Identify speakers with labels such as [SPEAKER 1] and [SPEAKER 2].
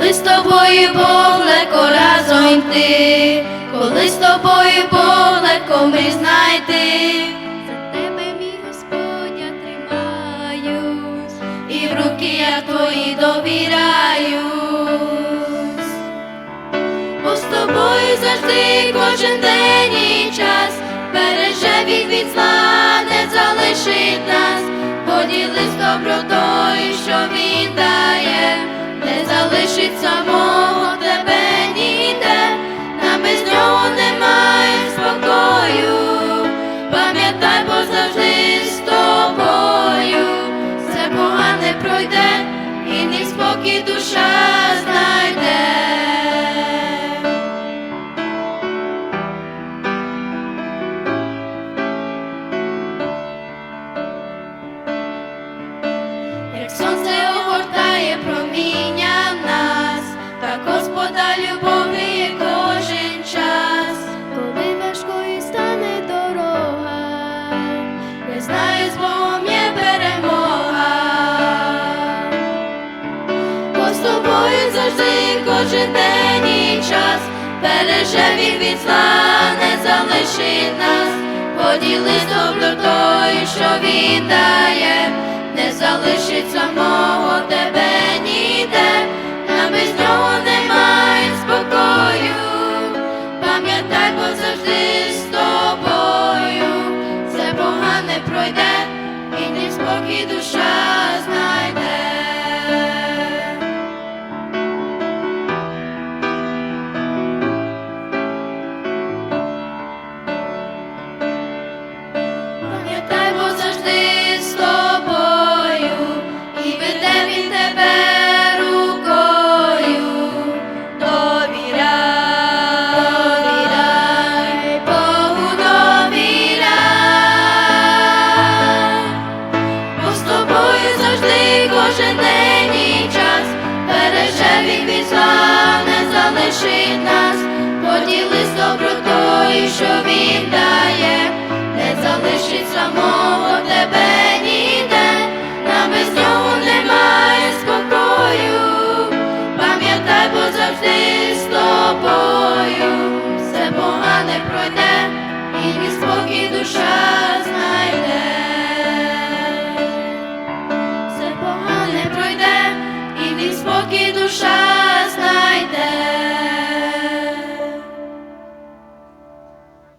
[SPEAKER 1] коли з тобою Бог легко разом йти, коли з тобою Бог легко ми знайти. За тебе, мій Господь, я тримаюсь, і в руки я твої довіряюсь. Бо з тобою завжди кожен день і час береже від зла, не не залишить самого тебе ніде, нам без нього немає спокою. Пам'ятай, бо завжди з тобою, все погане пройде, і не спокій душа кожен день і час, береже від зла, не залишить нас, поділись добротою, що він не залишить самого тебе ніде, нам без нього немає спокою, пам'ятай, бо завжди з тобою, все погане пройде, і не спокій душа залишить нас, поділись добротою, що він дає, не залишить самого тебе ніде, нам без нього немає спокою, пам'ятай, бо завжди з тобою, все погане пройде, і ні спокій душа